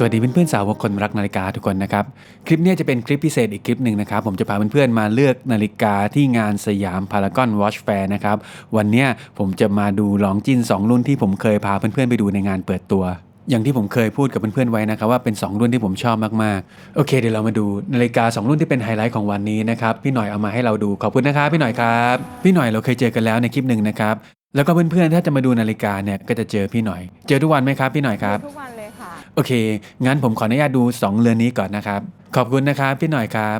สวัสดีเพื่อนๆสาวกคนรักนาฬิกาทุกคนนะครับ คลิปนี้จะเป็นคลิปพิเศษอีกคลิปหนึ่งนะครับ ผมจะพาเพื่อนๆมาเลือกนาฬิกาที่งานสยามพารากอนวอชแฟร์นะครับ วันนี้ผมจะมาดูลองจิน 2 รุ่นที่ผมเคยพาเพื่อนๆไปดูในงานเปิดตัว อย่างที่ผมเคยพูดกับเพื่อนๆไว้นะครับว่าเป็น 2 รุ่นที่ผมชอบมากๆ โอเค เดี๋ยวเรามาดูนาฬิกา 2 รุ่นที่เป็นไฮไลท์ของวันนี้นะครับพี่หน่อยเอามาให้เราดูขอบคุณนะครับพี่หน่อยครับพี่หน่อยเราเคยเจอกันแล้วในคลิปหนึ่งนะครับแล้วก็เพื่อนๆถ้าจะมาดูนาฬิกาเนี่ยก็จะเจอพี่หน่อย เจอทุกวันไหมครับพี่หน่อยครับทุกวัน โอเค งั้นผมขออนุญาตดู 2 เรือนนี้ก่อนนะครับ ขอบคุณนะครับพี่หน่อยครับ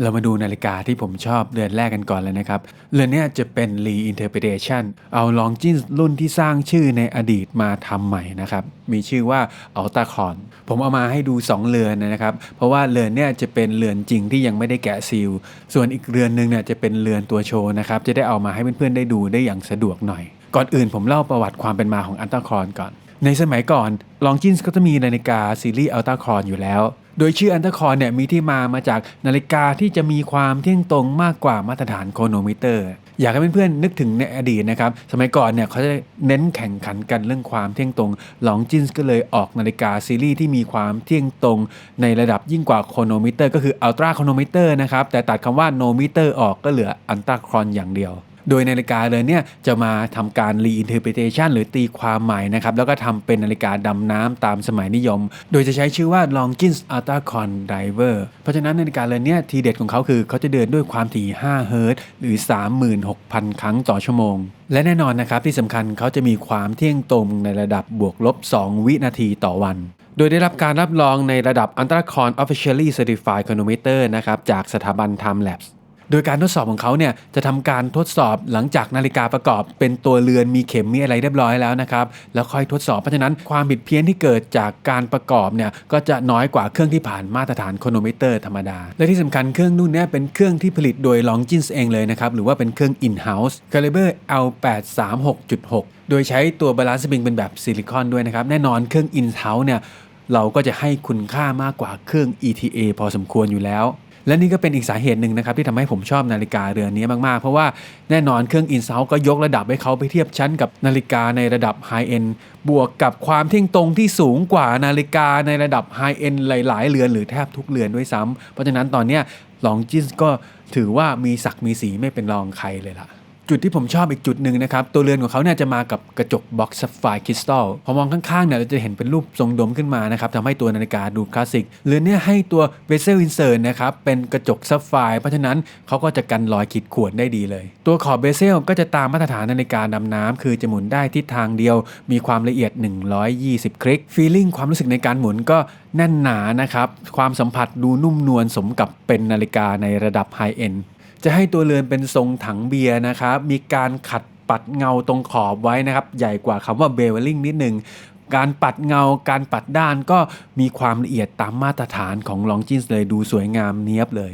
เรามาดูนาฬิกาที่ผมชอบเรือนแรกกันก่อนเลยนะครับ เรือนนี้จะเป็น reinterpretation เอาลองจินรุ่นที่สร้างชื่อในอดีตมาทำใหม่นะครับ มีชื่อว่า Alta c o n ผมเอามาให้ดู 2 เรือนนะครับ เพราะว่าเรือนนี้จะเป็นเรือนจริงที่ยังไม่ได้แกะซีล ส่วนอีกเรือนหนึ่งเนี่ยจะเป็นเรือนตัวโชว์นะครับ จะได้เอามาให้เพื่อนๆได้ดูได้อย่างสะดวกหน่อย ก่อนอื่นผมเล่าประวัติความเป็นมาของ Alta c o n ก่อน ในสมัยก่อนลองจินส์ก็จะมีนาฬิกาซีรีส์อัลตาคอนอยู่แล้ว โดยชื่ออัลตาคอนเนี่ยมีที่มามาจากนาฬิกาที่จะมีความเที่ยงตรงมากกว่ามาตรฐานโครโนมิเตอร์ อยากให้เพื่อนๆนึกถึงในอดีตนะครับ สมัยก่อนเนี่ยเขาจะเน้นแข่งขันกันเรื่องความเที่ยงตรงลองจินส์ก็เลยออกนาฬิกาซีรีส์ที่มีความเที่ยงตรง ในระดับยิ่งกว่าโครโนมิเตอร์ก็คืออัลต a าโครโนมิเตอร์นะครับแต่ตัดคำว่าโนมิเตอร์ออกก็เหลืออัลตาคอนอย่างเดียว โดยนาฬิกาเรือนเนี่ยจะมาทำการ reinterpretation หรือตีความใหม่นะครับแล้วก็ทำเป็นนาฬิกาดำน้ำตามสมัยนิยม โดยจะใช้ชื่อว่า Longines Ultra Con Diver เพราะฉะนั้นนาฬิกาเรือนเนี่ยทีเด็ดของเขาคือเขาจะเดินด้วยความถี่ 5 เฮิรตซ์หรือ 36,000 ครั้งต่อชั่วโมงและแน่นอนนะครับที่สำคัญเขาจะมีความเที่ยงตรงในระดับบวกลบ 2 วินาทีต่อวัน โดยได้รับการรับรองในระดับ Ultra Con Officially Certified Chronometer นะครับจากสถาบัน Time Labs โดยการทดสอบของเขาเนี่ยจะทำการทดสอบหลังจากนาฬิกาประกอบ เป็นตัวเรือนมีเข็มมีอะไรเรียบร้อยแล้วนะครับแล้วค่อยทดสอบเพราะฉะนั้นความผิดเพี้ยนที่เกิดจากการประกอบเนี่ยก็จะน้อยกว่าเครื่องที่ผ่านมาตรฐานโคโนมิเตอร์ธรรมดา และที่สำคัญเครื่องนุ่นเนี่ยเป็นเครื่องที่ผลิตโดย Longines เองเลยนะครับหรือว่าเป็นเครื่อง in-house caliber L836.6 โดยใช้ตัวบาลานซ์สปริงเป็นแบบซิลิคอนด้วยนะครับแน่นอนเครื่อง in-house เนี่ยเราก็จะให้คุณค่ามากกว่าเครื่อง ETA พอสมควรอยู่แล้ว และนี่ก็เป็นอีกสาเหตุหนึ่งนะครับที่ทำให้ผมชอบนาฬิกาเรือนนี้มากๆ เพราะว่าแน่นอนเครื่องอินซาวก็ยกระดับให้เขาไปเทียบชั้นกับนาฬิกาในระดับไฮเอ็นบวกกับความเที่ยงตรงที่สูงกว่านาฬิกาในระดับไฮเอ็นหลาย ๆ เรือนหรือแทบทุกเรือนด้วยซ้ำเพราะฉะนั้นตอนเนี้ยลองจินส์ก็ถือว่ามีศักมีสีไม่เป็นรองใครเลยล่ะ จุดที่ผมชอบอีกจุดหนึ่งนะครับ ตัวเรือนของเขาเนี่ยจะมากับกระจกบ็อกซ์ซัฟไฟคริสตัลพอมองข้างๆเนี่ยเราจะเห็นเป็นรูปทรงโดมขึ้นมานะครับทำให้ตัวนาฬิกาดูคลาสสิกเรือนเนี่ยให้ตัวเวเซลอินเสิร์นะครับเป็นกระจกซัฟไฟเพราะฉะนั้นเขาก็จะกันรอยขีดข่วนได้ดีเลย ตัวขอบเบเซลก็จะตามมาตรฐานนาฬิกาดำน้ำคือจะหมุนได้ทิศทางเดียว มีความละเอียด 120 คลิกฟีลลิ่งความรู้สึกในการหมุนก็แน่นหนานะครับความสัมผัสดูนุ่มนวลสมกับเป็นนาฬิกาในระดับไฮเอ็น จะให้ตัวเรือนเป็นทรงถังเบียร์นะครับ มีการขัดปัดเงาตรงขอบไว้นะครับ ใหญ่กว่าคำว่าเบเวลลิงนิดหนึ่งการปัดเงา การปัดด้านก็มีความละเอียดตามมาตรฐานของลองจินส์เลยดูสวยงามเนียบเลย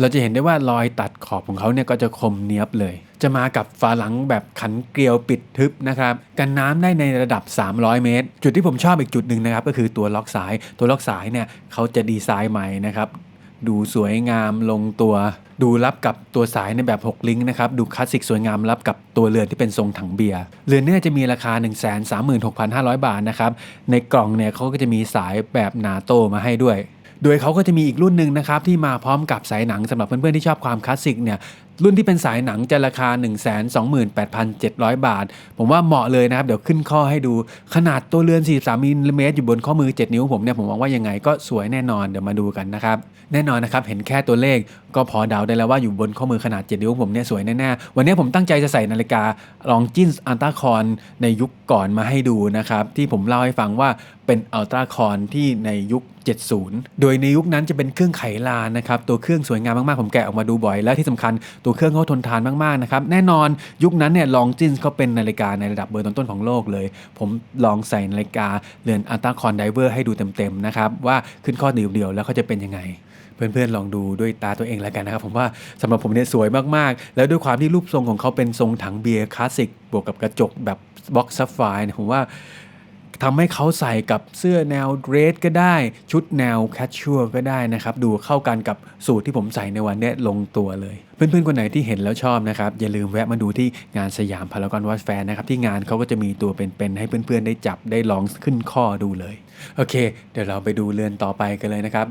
เราจะเห็นได้ว่ารอยตัดขอบของเขาเนี่ยก็จะคมเนียบเลย จะมากับฝาหลังแบบขันเกลียวปิดทึบนะครับ กันน้ำได้ในระดับ 300 เมตร จุดที่ผมชอบอีกจุดหนึ่งนะครับก็คือตัวล็อกสาย ตัวล็อกสายเนี่ยเขาจะดีไซน์ใหม่นะครับ ดูสวยงามลงตัว ดูรับกับตัวสายในแบบ 6 ลิงก์นะครับ ดูคลาสสิกสวยงามรับกับตัวเรือนที่เป็นทรงถังเบียร์ เรือนเนี่ยจะมีราคา 136,500 บาทนะครับ ในกล่องเนี่ยเขาก็จะมีสายแบบนาโตมาให้ด้วยโดยเขาก็จะมีอีกรุ่นหนึ่งนะครับที่มาพร้อมกับสายหนังสำหรับเพื่อนๆที่ชอบความคลาสสิกเนี่ยรุ่นที่เป็นสายหนังจะราคา 128,700 บาท ผมว่าเหมาะเลยนะครับ เดี๋ยวขึ้นข้อให้ดูขนาดตัวเรือน 43มิลลิเมตรอยู่บนข้อมือ 7 นิ้วผมเนี่ย ผมมองว่ายังไงก็สวยแน่นอนเดี๋ยวมาดูกันนะครับ แน่นอนนะครับ เห็นแค่ตัวเลขก็พอเดาได้แล้วว่าอยู่บนข้อมือขนาด 7 นิ้วผมเนี่ยสวยแน่ๆ วันนี้ผมตั้งใจจะใส่นาฬิกาลองจินส์อัลต a าคอนในยุคก่อนมาให้ดูนะครับที่ผมเล่าให้ฟังว่าเป็นอัลต a าคอนที่ในยุค 70 โดยในยุคนั้นจะเป็นเครื่องไขลานนะครับตัวเครื่องสวยงามมากๆผมแกะออกมาดูบ่อยและที่สำคัญตัวเครื่องเขาทนทานมากๆนะครับแน่นอนยุคนั้นเนี่ยลองจินส์เขาเป็นนาฬิกาในระดับเบอร์ต้นๆของโลกเลย ผมลองใส่นาฬิกาเรือนอัลต a าคอนไดเวอร์ให้ดูเต็มๆนะครับว่าขึ้นข้อเดียวๆแล้วเขาจะเป็นยังไงเพื่อนๆ ลองดูด้วยตาตัวเองแล้วกันนะครับ ผมว่าสำหรับผมเนี่ยสวยมากๆ แล้วด้วยความที่รูปทรงของเขาเป็นทรงถังเบียร์คลาสสิก บวกกับกระจกแบบบ็อกซ์ซัฟไฟนี่ยผมว่า ทำให้เขาใส่กับเสื้อแนวเดรสก็ได้ ชุดแนวแคชชัวก็ได้นะครับ ดูเข้ากันกับสูตรที่ผมใส่ในวันนี้ลงตัวเลย เพื่อนๆ คนไหนที่เห็นแล้วชอบนะครับ อย่าลืมแวะมาดูที่งานสยามพารากอนวอชแฟร์นะครับ ที่งานเขาก็จะมีตัวเป็นๆ ให้เพื่อนๆ ได้จับได้ลองขึ้นข้อดูเลย โอเค เดี๋ยวเราไปดูเรือนต่อไปกันเลยนะครับ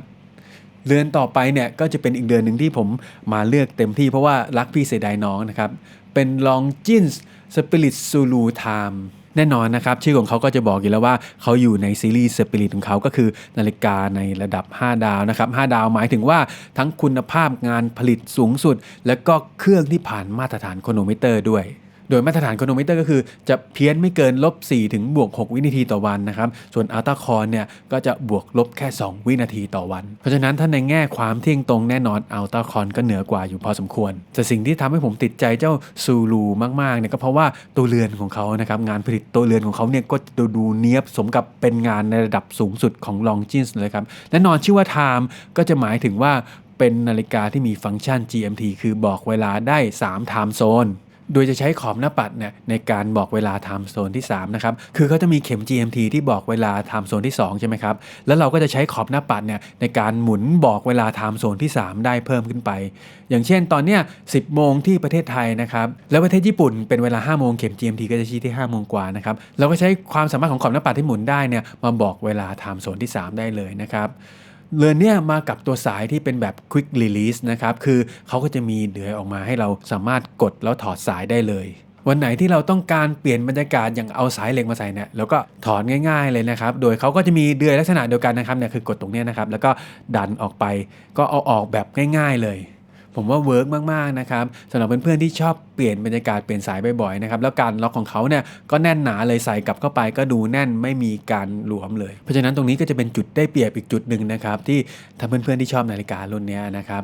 เรือนต่อไปเนี่ยก็จะเป็นอีกเดือนหนึ่งที่ผมมาเลือกเต็มที่เพราะว่ารักพี่เสียดายน้องนะครับ เป็นลองจินส์สปิริตซูลูไทม์ แน่นอนนะครับ ชื่อของเขาก็จะบอกอยู่แล้วว่าเขาอยู่ในซีรีส์สปิริตของเขาก็คือนาฬิกาในระดับ 5 ดาวนะครับ5ดาวหมายถึงว่าทั้งคุณภาพงานผลิตสูงสุด และก็เครื่องที่ผ่านมาตรฐานโคโนมิเตอร์ด้วย โดยมาตรฐานโครโนมิเตอร์ก็คือจะเพี้ยนไม่เกินลบ4ถึงบวก6วินาทีต่อวันนะครับ ส่วนอัลตาคอนเนี่ยก็จะบวกลบแค่ 2 วินาทีต่อวัน เพราะฉะนั้นถ้าในแง่ความเที่ยงตรงแน่นอนอัลตาคอนก็เหนือกว่าอยู่พอสมควร แต่สิ่งที่ทำให้ผมติดใจเจ้าซูลูมากๆเนี่ยก็เพราะว่าตัวเรือนของเขานะครับงานผลิตตัวเรือนของเขาเนี่ยก็ดูดูเนี้ยบสมกับเป็นงานในระดับสูงสุดของลองจินส์เลยครับและนอนชื่อว่า Time ก็จะหมายถึงว่าเป็นนาฬิกาที่มีฟังก์ชัน GMT คือบอกเวลาได้ 3 time zone โดยจะใช้ขอบหน้าปัดเนี่ยในการบอกเวลา time zone ที่3นะครับคือเขาจะมีเข็ม GMT ที่บอกเวลา time zone ที่ 2 ใช่ไหมครับ แล้วเราก็จะใช้ขอบหน้าปัดเนี่ยในการหมุนบอกเวลา time zone ที่ 3 ได้เพิ่มขึ้นไป อย่างเช่นตอนเนี้ย10 โมงที่ประเทศไทยนะครับ แล้วประเทศญี่ปุ่นเป็นเวลา 5 โมงเข็ม GMT ก็จะชี้ที่ 5 โมงกว่านะครับ เราก็ใช้ความสามารถของขอบหน้าปัดที่หมุนได้เนี่ยมาบอกเวลา time zone ที่ 3 ได้เลยนะครับ เรือนเนี่ยมากับตัวสายที่เป็นแบบ quick release นะครับ คือเขาก็จะมีเดือยออกมาให้เราสามารถกดแล้วถอดสายได้เลย วันไหนที่เราต้องการเปลี่ยนบรรยากาศอย่างเอาสายเหล็กมาใส่เนี่ยเราก็ถอดง่าย ๆเลยนะครับ โดยเขาก็จะมีเดือยลักษณะเดียวกันนะครับเนี่ยคือกดตรงนี้นะครับแล้วก็ดันออกไปก็เอาออกแบบง่าย ๆเลย ผมว่าเวิร์กมากๆนะครับสำหรับเพื่อนๆที่ชอบเปลี่ยนบรรยากาศเปลี่ยนสายบ่อยๆนะครับแล้วการล็อกของเขาเนี่ยก็แน่นหนาเลยใส่กลับเข้าไปก็ดูแน่นไม่มีการหลวมเลย เพราะฉะนั้นตรงนี้ก็จะเป็นจุดได้เปรียบอีกจุดหนึ่งนะครับที่ถ้าเพื่อนๆที่ชอบนาฬิการุ่นนี้นะครับ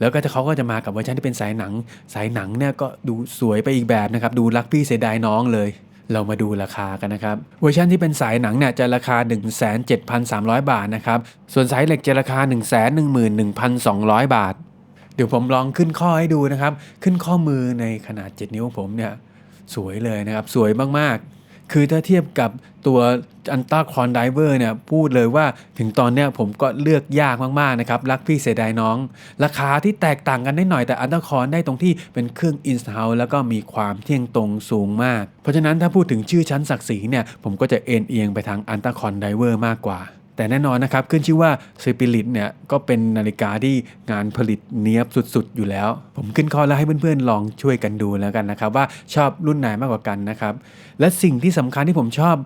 แล้วก็เขาก็จะมากับเวอร์ชันที่เป็นสายหนัง สายหนังเนี่ยก็ดูสวยไปอีกแบบนะครับ ดูรักพี่เสียดายน้องเลย เรามาดูราคากันนะครับ เวอร์ชันที่เป็นสายหนังเนี่ยจะราคา 17,300 บาทนะครับ ส่วนสายเหล็กจะราคา 111,200 บาท เดี๋ยวผมลองขึ้นข้อให้ดูนะครับ ขึ้นข้อมือในขนาด 7 นิ้วของผมเนี่ยสวยเลยนะครับ สวยมากๆ คือถ้าเทียบกับตัวอันต้าคอนไดเวอร์เนี่ยพูดเลยว่าถึงตอนเนี้ยผมก็เลือกยากมากๆนะครับ รักพี่เสียดายน้อง ราคาที่แตกต่างกันได้หน่อยแต่อันต้าคอนได้ตรงที่เป็นเครื่องอินส u าแล้วก็มีความเที่ยงตรงสูงมาก เพราะฉะนั้นถ้าพูดถึงชื่อชั้นศักดิ์ศรีเนี่ยผมก็จะเอ็นเอียงไปทางอันต้าคอนไดเวอร์มากกว่า แต่แน่นอนนะครับขึ้นชื่อว่า Spirit เนี่ยก็เป็นนาฬิกาที่งานผลิตเนี้ยบสุดๆ อยู่แล้ว ผมขึ้นข้อแล้วให้เพื่อนๆ ลองช่วยกันดูแล้วกันนะครับ ว่าชอบรุ่นไหนมากกว่ากันนะครับ และสิ่งที่สำคัญที่ผมชอบ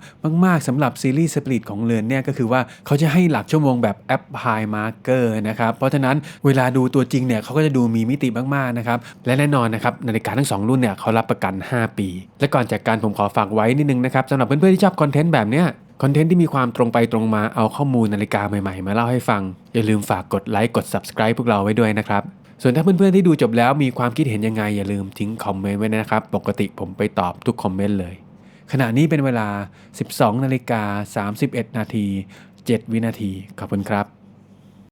มากๆสำหรับซีรีส์ Spirit ของเรือนเนี่ยก็คือว่าเขาจะให้หลักชั่วโมงแบบแอป High Marker นะครับ เพราะฉะนั้นเวลาดูตัวจริงเนี่ยเขาก็จะดูมีมิติมากๆนะครับและแน่นอนนะครับนาฬิกาทั้งสองรุ่นเนี่ยเขารับประกัน 5 ปี และก่อนจากการผมขอฝากไว้นิดนึงนะครับสำหรับเพื่อนๆที่ชอบคอนเทนต์แบบเนี้ย คอนเทนต์ที่มีความตรงไปตรงมาเอาข้อมูลนาฬิกาใหม่ๆ มาเล่าให้ฟัง อย่าลืมฝากกดไลค์กด Subscribe พวกเราไว้ด้วยนะครับ ส่วนถ้าเพื่อนๆที่ดูจบแล้วมีความคิดเห็นยังไง อย่าลืมทิ้งคอมเมนต์ไว้นะครับ ปกติผมไปตอบทุกคอมเมนต์เลย ขณะนี้เป็นเวลา 12นาฬิกา31 นาที 7 วินาทีขอบคุณครับ